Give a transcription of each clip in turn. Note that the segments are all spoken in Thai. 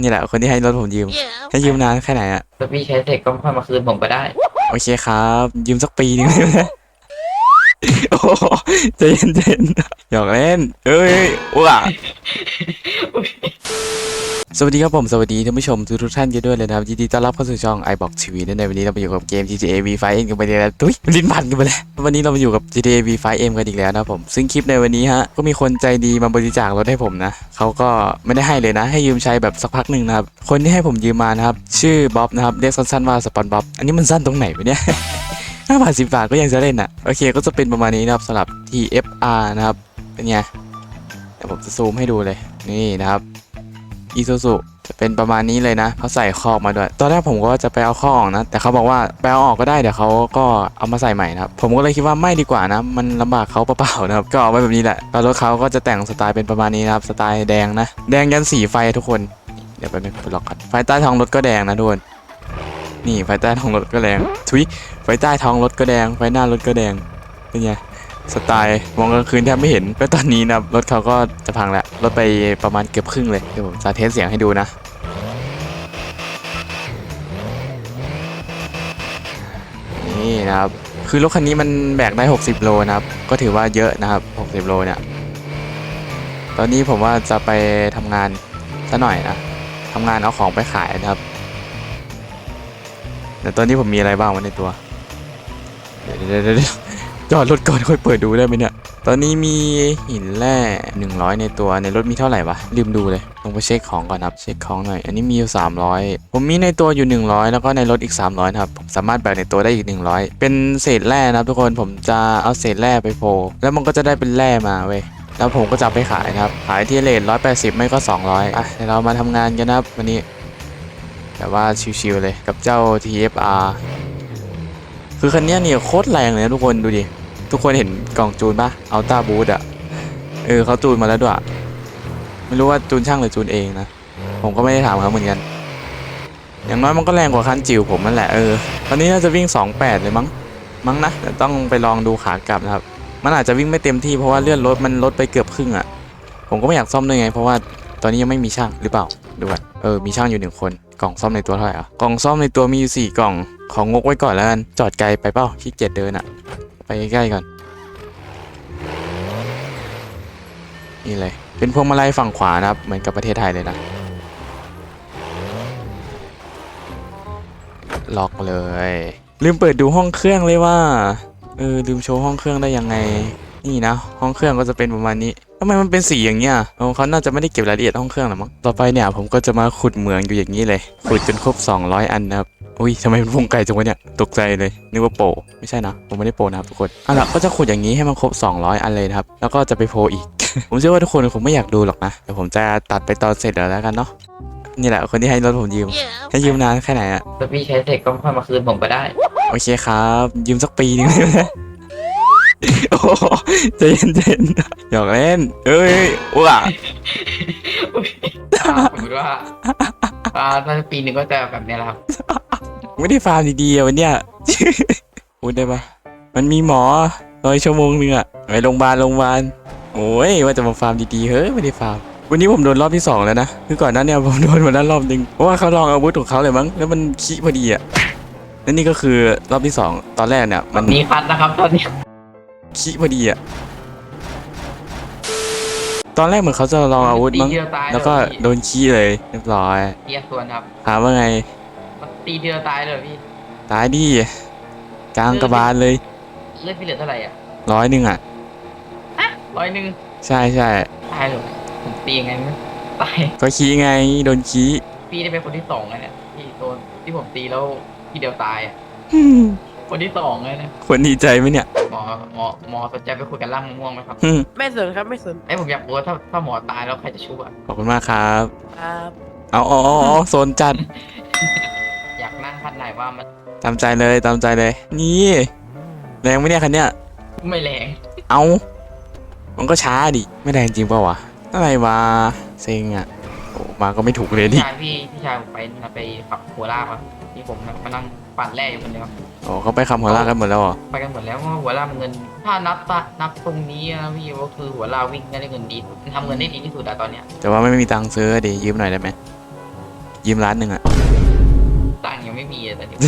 นี่แหละคนที่ให้รถผมยืมให้ยืมนานแค่ไหนอะถ้าพี่ใช้เสร็จก็ค่อยมาคืนผมก็ได้ โอเคครับ ยืมสักปีหนึงได้ไหม โอ้ใจเย็นใจเย็นหยอกเล่นเอ้ยว้าสวัสดีครับผม สวัสดีท่านผู้ชมทุกทุกท่านกันด้วยเลยนะครับยินดีต้อนรับเข้าสู่ช่อง iBox TV นั่นในวันนี้เรามาอยู่กับเกม GTA V5M กันไปแล้วตุ้ยลิ้นพันกันไปแล้ววันนี้เรามาอยู่กับ GTA V5M กันอีกแล้วนะผมซึ่งคลิปในวันนี้ฮะก็มีคนใจดีมาบริจาครถให้ผมนะเขาก็ไม่ได้ให้เลยนะ ให้ยืมใช้แบบสักพักหนึ่งนะครับคนที่ให้ผมยืมมานะครับชื่อบ๊อบนะครับเรียกสั้นๆว่าสปอนบ๊อบอันนี้มันสั้นตรงไหนวะเนี่ย ห้าบาทสิบาทก็ยังจะเล่นอะ โอเคก็จะเป็นประมาณนี้นะครับสำหรับ TFR นะครับ เป็นไงเดี๋ยวผมจะซูมให้ดูเลย นี่นะครับอีซูซูจะเป็นประมาณนี้เลยนะเขาใส่คอกมาด้วย ตอนแรกผมก็จะไปเอาข้อออกนะ แต่เขาบอกว่าไปเอาออกก็ได้เดี๋ยวเขาก็เอามาใส่ใหม่นะครับ ผมก็เลยคิดว่าไม่ดีกว่านะ มันลำบากเขาเปล่าๆนะครับ ก็เอาไว้แบบนี้แหละแล้วรถเขาก็จะแต่งสไตล์เป็นประมาณนี้นะครับ สไตล์แดงนะ แดงยันสีไฟทุกคน เดี๋ยวไปนึงไปล็อกกันไฟใต้ท้องรถก็แดงนะทุกคน นี่ไฟใต้ท้องรถก็แดงทุยไฟใต้ท้องรถก็แดง ไฟหน้ารถก็แดงเป็นไงสไตล์มองกลางคืนแทบไม่เห็นแล้วตอนนี้นะรถเขาก็จะพังแล้วรถไปประมาณเกือบครึ่งเลยเดี๋ยวผมจะเทสเสียงให้ดูนะนี่นะครับคือรถคันนี้มันแบกได้ 60 โลนะครับ ก็ถือว่าเยอะนะครับ 60 โลเนี่ย ตอนนี้ผมว่าจะไปทำงานซะหน่อยนะทำงานเอาของไปขายนะครับ แต่ตอนนี้ผมมีอะไรบ้างวะในตัวเดี๋ยวเดี๋ยวเดี๋ยวเดี๋ยวจอดรถก่อนค่อยเปิดดูได้ไหมเนี่ย ตอนนี้มีหินแร่100 ในตัวในรถมีเท่าไหร่วะลืมดูเลยลงไปเช็คของก่อนครับเช็คของหน่อย อันนี้มีอยู่300 ผมมีในตัวอยู่ 100 แล้วก็ในรถอีก 300นะครับผมสามารถแบกในตัวได้อีก 100 เป็นเศษแร่นะครับทุกคนผมจะเอาเศษแร่ไปโพแล้วมันก็จะได้เป็นแร่มาเว้ยแล้วผมก็จะไปขายครับขายที่เลท180 ไม่ก็ 200อะเดี๋ยวเรามาทำงานกันนะครับวันนี้ แบบว่าชิวๆเลยกับเจ้า TFR คือคันนี้เนี่ยโคตรแรงเลยนะทุกคนดูดิ ทุกคนเห็นกล่องจูนปะเอาต้าบูทอะเออเขาจูนมาแล้วด้วยไม่รู้ว่าจูนช่างหรือจูนเองนะ ผมก็ไม่ได้ถามเขาเหมือนกัน อย่างน้อยมันก็แรงกว่าคันจิ๋วผมนั่นแหละเออตอนนี้น่าจะวิ่ง 28 เลยมั้งมั้งนะต่ต้องไปลองดูขากลับนะครับ มันอาจจะวิ่งไม่เต็มที่เพราะว่าเลื่อนรถมันลดไปเกือบครึ่งอะผมก็ไม่อยากซ่อมด้วยไง เพราะว่าตอนนี้ยังไม่มีช่างหรือเปล่าดูก่อนเออมีช่างอยู่หนึ่งคน กล่องซ่อมในตัวเท่าไหร่อะกล่องซ่อมในตัวมีอยู่สี่กล่อง ของงกไว้ก่อนแล้วกัน จอดไกลไปเปล่าขี้เกียจเดินอะไปใกล้ๆก่อน นี่เลย เป็นพวงมาลัยฝั่งขวานะครับ เหมือนกับประเทศไทยเลยนะ ล็อกเลย ลืมเปิดดูห้องเครื่องเลยว่า เออลืมโชว์ห้องเครื่องได้ยังไง นี่นะ ห้องเครื่องก็จะเป็นประมาณนี้ ทำไมมันเป็นสีอย่างเงี้ยเออเขาน่าจะไม่ได้เก็บรายละเอียดห้องเครื่องหรอมั้ง ต่อไปเนี่ยผมก็จะมาขุดเหมืองอยู่อย่างนี้เลย ขุดจนครบ 200 อันนะครับ อุ้ยทำไมมันวงไกลจังวะเนี่ย ตกใจเลย นึกว่าโปรไม่ใช่นะ ผมไม่ได้โปรนะครับทุกคนเอาล่ะก็จะขุดอย่างนี้ให้มันครบ 200 อันเลยนะครับ แล้วก็จะไปโพลอีก ผมเชื่อว่าทุกคนคงไม่อยากดูหรอกนะแต่ผมจะตัดไปตอนเสร็จแล้วกันเนาะ นี่แหละคนที่ให้รถผมยืม ให้ยืมนานแค่ไหนอะถ้าพี่ใช้เสร็จก็ค่อยมาคืนผมก็ได้ โอเคครับ ยืมสักปีหนึงได้ไหม โอ้โหใจเย็นใจเย็นหยอกเล่นเอ้ยว้าสมมติว่าอ่าถ้าปีหนึ่งก็จะแบบเนี้ยแหละครับไม่ได้ฟาร์มดีๆอะวันเนี้ย พูดได้ปะมันมีหมอร้อยชั่วโมงนึงอะไปโรงพยาบาลโรงพยาบาลโอ้ยว่าจะมาฟาร์มดีๆเฮ้ยไม่ได้ฟาร์มวันนี้ผมโดนรอบที่สองแล้วนะคือก่อนหนั้นเนี่ยผมโดนมาแล้วรอบนึงเพราะว่าเขาลองอาวุธของเขาเลยมั้งแล้วมันขี้พอดีอะแล้วนี่ก็คือรอบที่สองตอนแรกเนี่ย มันมีคัดนะครับตอนนี้ ขี้พอดีอะตอนแรกเหมือนเขาจะลองอาวุธตีมั้งเดียวตายแล้วก็เลยโดนขี้เลยเรียบร้อย เทียส่วนครับถามว่าไง มันตีเดียวตายเลยพี่ตายดิกลางกระบาลเลยเลือดพี่เหลือเท่าไหร่อะร้อยหนึ่งอะ ร้อยหนึ่งใช่ใช่ ตายเลยผมตียังไงไม่ตายก็ขี้ไง โดนขี้พี่ได้เป็นคนที่สองไงเนี่ยที่โดนที่ผมตีแล้วพี่เดียวตายอะ คนที่สองเลยนะควรดีใจไหมเนี่ยหมอหมอหมอสนใจไปคุยกันล่างมะม่วงไหมครับอืมไม่สนครับไม่สนไอ้ยผมอยากรู้ว่าถ้าถ้าหมอตายแล้วใครจะชุบอะขอบคุณมากครับ ครับเอาเอาเอาเอาโซนจัดอยากนั่งคันไหนว่ามันตามใจเลยตามใจเลย นี่แรงไหมเนี่ยคันเนี้ย ไม่แรงเอามันก็ช้าดิ ไม่แรงจริงเปล่าวะ อะไรวะเซ็งอะโอ้มาก็ไม่ถูกเลยดิ พี่ชายพี่พี่ชายผมไปนะไปขับโคราชมา ที่ผมมานั่งปั่นแร่อยู่คนเดียวโอ้เขาไปคำหัวลากกันหมดแล้วเหรอไปกันหมดแล้วเพราะว่าหัวลากมันเงิน ถ้านับตะนับตรงนี้นะพี่ก็คือหัวลากวิ่งได้เงินดีทำเงินได้ดีที่สุดอะตอนเนี้ยแต่ว่าไม่มีตังค์ซื้อดิยืมหน่อยได้ไหมยืมล้านหนึ่งอะตังค์ยังไม่มีเลยตอนนี้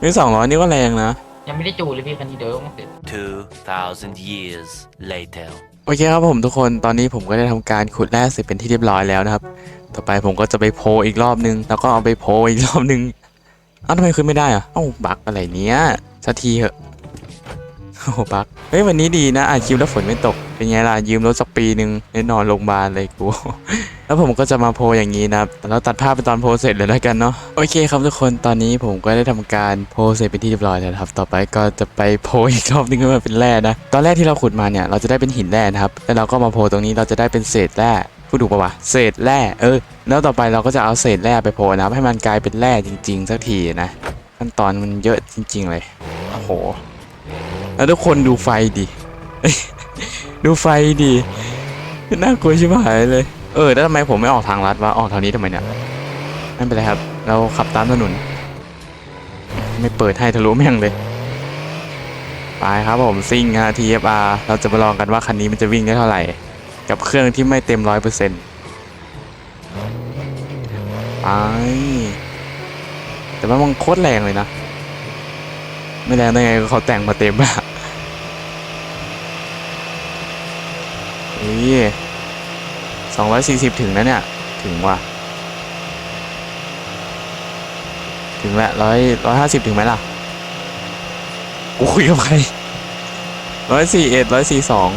ไม่สองร้อยนี่ก็แรงนะ ยังไม่ได้จูนเลยพี่คันนี้เดิมเสร็จ2,000 years later. โอเคครับผมทุกคนตอนนี้ผมก็ได้ทำการขุดแร่เสร็จเป็นที่เรียบร้อยแล้วนะครับ ต่อไปผมก็จะไปโพลอีกรอบนึง แล้วก็เอาไปโพลอีกรอบนึงเอ้าทำไมขึ้นไม่ได้อะเอ้าบั๊กอะไรเนี้ยสักทีเหอะโอ้บั๊กเฮ้ยวันนี้ดีนะอ่านคลิปแล้วฝนไม่ตก เป็นไงล่ะยืมรถสักปีหนึ่งได้นอนโรงพยาบาลเลยกูแล้วผมก็จะมาโพอย่างนี้นะครับแต่เราตัดภาพไปตอนโพเสร็จเลยแล้วกันเนาะ โอเคครับทุกคน ตอนนี้ผมก็ได้ทำการโพเสร็จเป็นที่เรียบร้อยแล้วครับ ต่อไปก็จะไปโพอีกรอบนึงให้มันเป็นแร่นะ ตอนแรกที่เราขุดมาเนี่ย เราจะได้เป็นหินแร่นะครับ แล้วเราก็มาโพตรงนี้เราจะได้เป็นเศษแร่ พูดถูกปะวะเศษแร่เออ แล้วต่อไปเราก็จะเอาเศษแร่ไปโพลนะครับให้มันกลายเป็นแร่จริง ๆ สักทีนะขั้นตอนมันเยอะจริง ๆ เลยโอ้โหแล้วทุกคนดูไฟดิดูไฟดิน่ากลัวชิบหายเลยเออแล้วทำไมผมไม่ออกทางลัดวะออกทางนี้ทำไมเนี่ยไม่เป็นไรครับ เราขับตามถนน ไม่เปิดให้ทะลุแม่งเลยไปครับผมซิ่งฮะ TFR เราจะมาลองกันว่าคันนี้มันจะวิ่งได้เท่าไหร่ กับเครื่องที่ไม่เต็มร้อยเปอร์เซ็นต์ไปแต่ว่ามันโคตรแรงเลยนะ ไม่แรงได้ไงก็เขาแต่งมาเต็มอะนี่สองร้อยสี่สิบถึงนะเนี่ย ถึงว่ะ ถึงละร้อยร้อยห้าสิบถึงไหมล่ะกูคุยกับใครร้อยสี่เอ็ดร้อยสี่สอง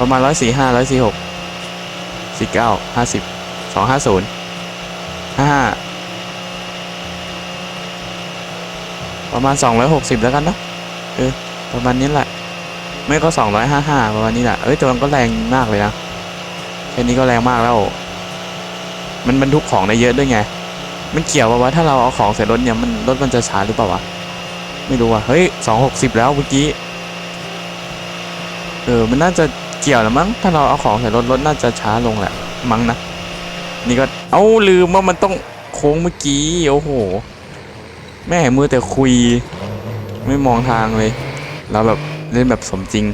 ประมาณร้อยสี่ห้าร้อยสี่หกสี่เก้าห้าสิบสองห้าศูนย์ห้าห้าประมาณสองร้อยหกสิบแล้วกันเนะเออประมาณนี้แหละ ไม่ก็สองร้อยห้าห้าประมาณนี้แหละเอ้ยแต่มันก็แรงมากเลยนะแค่นี้ก็แรงมากแล้ว มันบรรทุกของได้เยอะด้วยไง มันเกี่ยวปะวะถ้าเราเอาของใส่รถเนี่ยมันรถมันจะช้าหรือเปล่าวะไม่รู้ว่ะเฮ้ยสองหกสิบแล้วเมื่อกี้เออมันน่าจะ เกี่ยวแหละมั้ง ถ้าเราเอาของใส่รถรถน่าจะช้าลงแหละ มั้งนะ นี่ก็ เอาลืมว่ามันต้องโค้งเมื่อกี้ โอ้โห แม่มือแต่คุย ไม่มองทางเลย เราแบบเล่นแบบสมจริง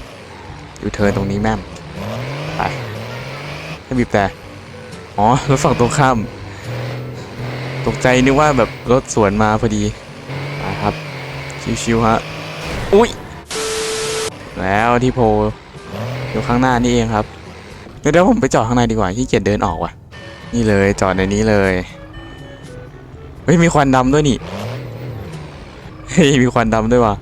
อยู่เทินตรงนี้แม่มไปให้บีบแต่ อ๋อ รถฝั่งตรงข้าม ตกใจนึกว่าแบบรถสวนมาพอดีไปครับ ชิวๆฮะ อุ้ย แล้วที่โพ อยู่ข้างหน้านี่เองครับเดี๋ยวเดี๋ยวผมไปจอดข้างในดีกว่าที่เกียจเดินออกว่ะ นี่เลยจอดในนี้เลย เฮ้ยมีควันดำด้วยนี่ เฮ้ยมีควันดำด้วยว่ะ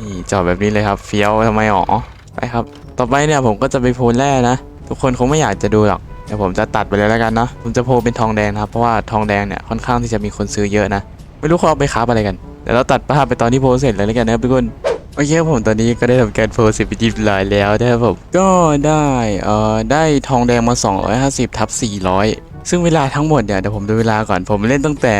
นี่จอดแบบนี้เลยครับ เฟี้ยวทำไมอ๋อไปครับ ต่อไปเนี่ยผมก็จะไปโพลแร่นะ ทุกคนคงไม่อยากจะดูหรอกเดี๋ยวผมจะตัดไปเลยแล้วกันเนาะ ผมจะโพลเป็นทองแดงครับ เพราะว่าทองแดงเนี่ยค่อนข้างที่จะมีคนซื้อเยอะนะ ไม่รู้เขาเอาไปค้าอะไรกัน เดี๋ยวเราตัดภาพไปตอนที่โพลเสร็จเลยแล้วกันนะครับทุกคน โอเคผมตอนนี้ก็ได้ทำการโพลเสร็จไปที่เรียบร้อยแล้วนะครับผมก็ได้เอ่อได้ทองแดงมา 250ทับ400 ซึ่งเวลาทั้งหมดเนี่ยเดี๋ยวผมดูเวลาก่อนผมเล่นตั้งแต่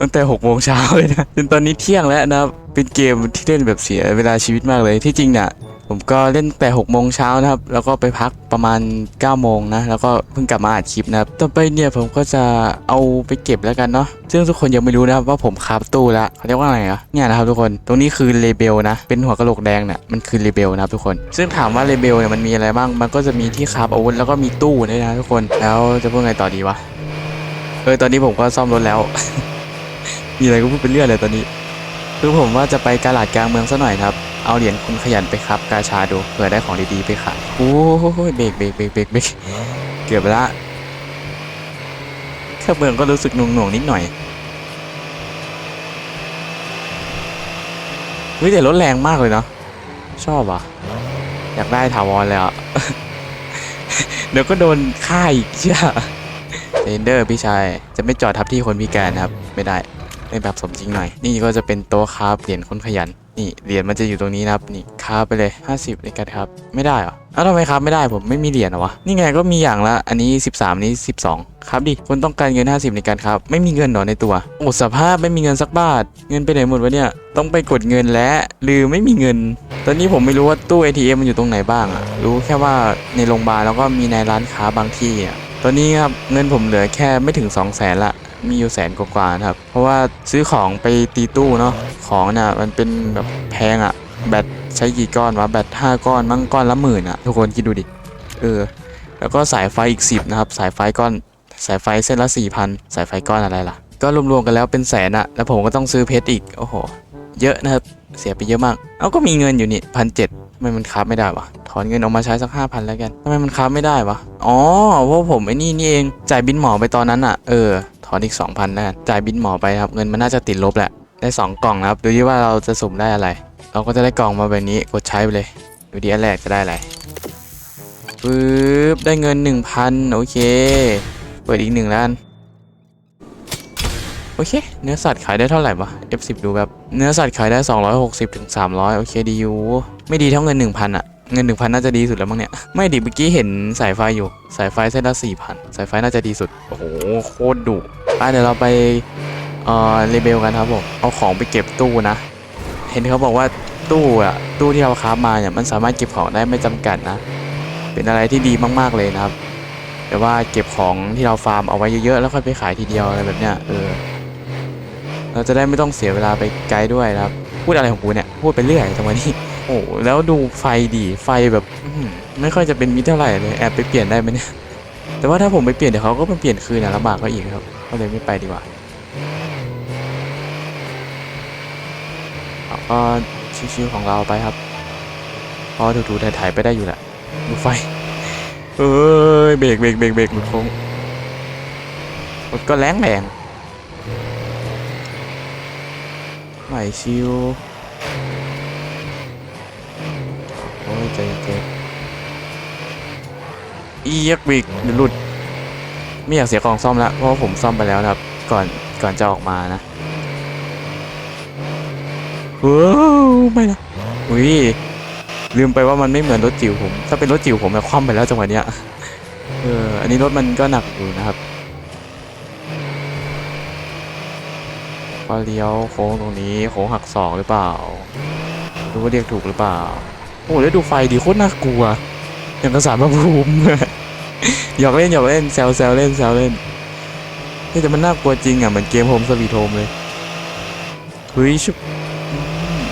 ตั้งแต่6โมงเช้าเลยนะจนตอนนี้เที่ยงแล้วนะครับเป็นเกมที่เล่นแบบเสียเวลาชีวิตมากเลยที่จริงเนี่ย ผมก็เล่นแต่6โมงเช้านะครับ แล้วก็ไปพักประมาณ9โมงนะ แล้วก็เพิ่งกลับมาอัดคลิปนะครับ ต่อไปเนี่ยผมก็จะเอาไปเก็บแล้วกันเนาะ ซึ่งทุกคนยังไม่รู้นะครับว่าผมคาฟตู้ละเขาเรียกว่าอะไรอะเนี่ยนะครับทุกคน ตรงนี้คือเลเบลนะ เป็นหัวกะโหลกแดงเนี่ย มันคือเลเบลนะครับทุกคน ซึ่งถามว่าเลเบลเนี่ยมันมีอะไรบ้าง มันก็จะมีที่คาฟอาวุธแล้วก็มีตู้ด้วยนะทุกคน แล้วจะพูดไงต่อดีวะ เออตอนนี้ผมก็ซ่อมรถแล้ว มีอะไรก็พูดเป็นเรื่องเลยตอนนี้ คือผมว่าจะไปกาลาดกลางเมืองซะหน่อยครับ เอาเหรียญคุณขยันไปครับกาชาดูเผื่อได้ของดีๆไปขายโอ้ยเบรกเบรกเบรกเบรกเบรกเกือบละแค่เมืองก็รู้สึกหน่วงๆนิดหน่อยวิแต่รถแรงมากเลยเนาะชอบอะ อยากได้ถาวรเลยอะ เดี๋ยวก็โดนฆ่าอีกเชี่ยเรนเดอร์พี่ชาย จะไม่จอดทับที่คนพิการนะครับ ไม่ได้เล่นแบบสมจริงหน่อย นี่ก็จะเป็นโต๊ะคราฟเหรียญคนขยัน นี่เหรียญมันจะอยู่ตรงนี้นะครับนี่คาไปเลย 50ในการครับ ไม่ได้เหรออ้าวทำไมครับไม่ได้ผมไม่มีเหรียญหรอวะนี่ไงก็มีอย่างละอันนี้ 13 นี้ 12 ครับดิคนต้องการเงิน 50 ในการครับ ไม่มีเงินหรอในตัวโอ้สภาพไม่มีเงินสักบาท เงินไปไหนหมดวะเนี่ยต้องไปกดเงินและลืมไม่มีเงิน ตอนนี้ผมไม่รู้ว่าตู้ ATM มันอยู่ตรงไหนบ้างอะรู้แค่ว่าในโรงพยาบาลแล้วก็มีในร้านค้าบางที่อะตอนนี้ครับเงินผมเหลือแค่ไม่ถึง 2 0 0แสนละมีอยู่แสนกว่าๆครับ เพราะว่าซื้อของไปตีตู้เนาะ ของน่ะมันเป็นแบบแพงอะแบตใช้กี่ก้อนวะแบตห้าก้อนมั้งก้อนละหมื่นอะทุกคนคิดดูดิ เออ แล้วก็สายไฟอีก10นะครับ สายไฟก้อนสายไฟเส้นละ4,000สายไฟก้อนอะไรล่ะ ก็รวมๆกันแล้วเป็นแสนอะแล้วผมก็ต้องซื้อเพชรอีก โอ้โห เยอะนะครับ เสียไปเยอะมาก เอาก็มีเงินอยู่นี่พันเจ็ดทำไมมันคับไม่ได้วะ ถอนเงินออกมาใช้สักห้าพันแล้วกันทำไมมันคับไม่ได้วะ อ๋อเพราะผมไอ้นี่นี่เอง จ่ายบินหมอไปตอนนั้นอะเออ ถอนอีก2,000แล้วกันจ่ายบินหมอไปครับ เงินมันน่าจะติดลบแหละ ได้ 2 กล่องนะครับ ดูที่ว่าเราจะสุ่มได้อะไร เราก็จะได้กล่องมาแบบนี้กดใช้ไปเลย ดูดีอันแรกจะได้อะไรปึ๊บได้เงิน 1,000 โอเค เปิดอีกหนึ่งแล้วกันโอเค เนื้อสัตว์ขายได้เท่าไหร่วะ F10 ดูแบบ เนื้อสัตว์ขายได้ 260ถึง300 โอเคดีอยู่ ไม่ดีเท่าเงิน 1,000อะเงิน 1,000 น่าจะดีสุดแล้วมั้งเนี่ย ไม่ดิเมื่อกี้เห็นสายไฟอยู่ สายไฟเส้นละ4,000 สายไฟน่าจะดีสุด โอ้โห โคตรดุอะเดี๋ยวเราไป เอ่อรีเบลกันครับผมเอาของไปเก็บตู้นะ เห็นเขาบอกว่าตู้อะตู้ที่เราค้ามาเนี่ยมันสามารถเก็บของได้ไม่จำกัดนะ เป็นอะไรที่ดีมากๆเลยนะครับ แต่ว่าเก็บของที่เราฟาร์มเอาไว้เยอะๆแล้วค่อยไปขายทีเดียวอะไรแบบเนี้ยเออเราจะได้ไม่ต้องเสียเวลาไปไกลด้วยนะครับ พูดอะไรของกูเนี่ยพูดไปเรื่อยจังวะนี้โอ้แล้วดูไฟดีไฟแบบไม่ค่อยจะเป็นมิตรเท่าไหร่เลยแอบไปเปลี่ยนได้ไหมเนี่ยแต่ว่าถ้าผมไปเปลี่ยนเดี๋ยวเขาก็มาเปลี่ยนคืนนะลำบากเขาอีกครับก็เลยไม่ไปดีกว่าเรา ก็ชิวๆของเราไปครับพอถูๆถ่ายๆไปได้อยู่แหละดูไฟเอ้ยเบรกเบรกเบรกเบรกหลุดโค้งรถก็แรงแรงไหวชิวโอ้ยใจเย็นๆอียกบิกหลุด ไม่อยากเสียของซ่อมแล้วเพราะผมซ่อมไปแล้วนะครับ ก่อนก่อนจะออกมานะ ว้าวไม่นะอุ้ยลืมไปว่ามันไม่เหมือนรถจิ๋วผม ถ้าเป็นรถจิ๋วผมจะคว่ำไปแล้วจังหวะเนี้ยเอออันนี้รถมันก็หนักอยู่นะครับพอเลี้ยวโค้งตรงนี้โค้งหักศอกหรือเปล่าดูว่าเรียกถูกหรือเปล่าโอ้แล้วดูไฟดีโคตรน่ากลัว อย่างกระสานพระภูมิหยอกเล่นหยอกเล่นแซวแซวเล่นแซวเล่นเฮ้ยแต่มันน่ากลัวจริงอะเหมือนเกมโฮมสวีทโฮมเลยเฮ้ยชุบอืม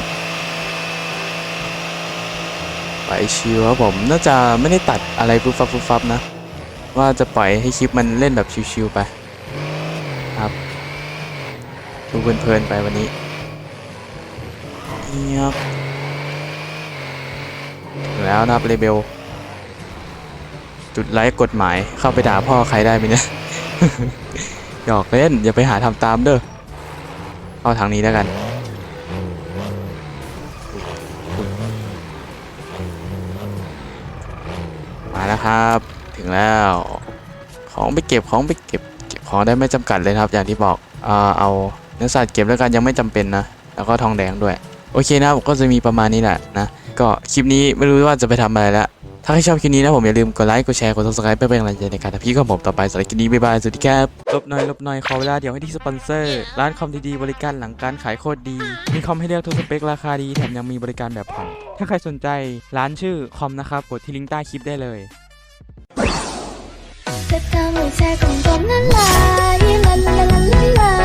ไปชิวครับผมน่าจะไม่ได้ตัดอะไรฟุบฟับฟุบฟับนะ ว่าจะปล่อยให้คลิปมันเล่นแบบชิวๆไป ครับ ดูเพลินๆไปวันนี้เงียบแล้วนะครับเรเบลจุดไลค์กฎหมายเข้าไปด่าพ่อใครได้ไหมเนี่ยหยอกเล่น อย่าไปหาทำตามเด้อเอาทางนี้แล้วกัน แล้วครับ ถึงแล้ว ของไปเก็บของไปเก็บเก็บของได้ไม่จำกัดเลยครับ อย่างที่บอกเอ่อเอาเนื้อสัตว์เก็บแล้วกันยังไม่จำเป็นนะ แล้วก็ทองแดงด้วย โอเคนะครับก็จะมีประมาณนี้แหละนะ ก็คลิปนี้ไม่รู้ว่าจะไปทำอะไรแล้ว ถ้าใครชอบคลิปนี้นะผมอย่าลืมกดไลค์ กดแชร์ กด subscribe เพื่อเป็นกำลังใจในการทำคลิปของผมต่อไปสำหรับคลิปนี้บ๊ายบาย สวัสดีครับลบหน่อยลบหน่อยขอเวลาเดี๋ยวให้ที่สปอนเซอร์ ร้านคอมดีๆบริการหลังการขายโคตรดี มีคอมให้เลือกทุกสเปคราคาดีแถมยังมีบริการแบบผ่อนถ้าใครสนใจร้านชื่อคอมนะครับกดที่ลิงก์ใต้คลิปได้เลยเธอทำให้ใจของผมนั้นลายลาลาลา